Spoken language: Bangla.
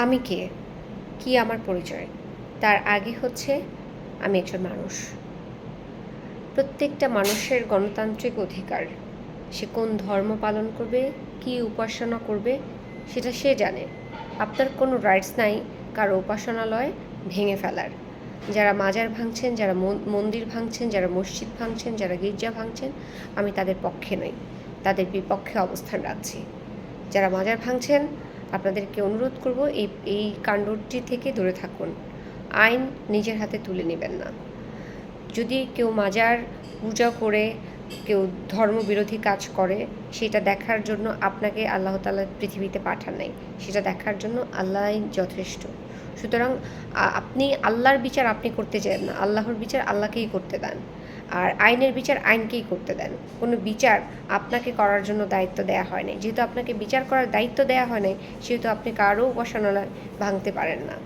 আমি কে? কি আমার পরিচয়? তার আগে হচ্ছে আমি একজন মানুষ। প্রত্যেকটা মানুষের গণতান্ত্রিক অধিকার, সে কোন ধর্ম পালন করবে, কি উপাসনা করবে, সেটা সে জানে। আপনার কোনো রাইটস নাই কারও উপাসনালয় ভেঙে ফেলার। যারা মাজার ভাঙছেন, যারা মন- মন্দির ভাঙছেন, যারা মসজিদ ভাঙছেন, যারা গির্জা ভাঙছেন, আমি তাদের পক্ষে নই। তাদের বিপক্ষে অবস্থান রাখছি। যারা মাজার ভাঙছেন আপনাদেরকে অনুরোধ করব, এই এই কাণ্ডটি থেকে দূরে থাকুন। আইন নিজের হাতে তুলে নেবেন না। যদি কেউ মাজার পূজা করে, কেউ ধর্মবিরোধী কাজ করে, সেটা দেখার জন্য আপনাকে আল্লাহ তালা পৃথিবীতে পাঠান নাই। সেটা দেখার জন্য আল্লাহই যথেষ্ট। সুতরাং আপনি আল্লাহর বিচার আপনি করতে চান না। আল্লাহর বিচার আল্লাহকেই করতে দেন। আর আইনের বিচার আইনকেই করতে দেন। কোনো বিচার আপনাকে করার জন্য দায়িত্ব দেওয়া হয়নি যেহেতু আপনাকে বিচার করার দায়িত্ব দেওয়া হয় নাই, সেহেতু আপনি কারও উপাসনালয় ভাঙতে পারেন না।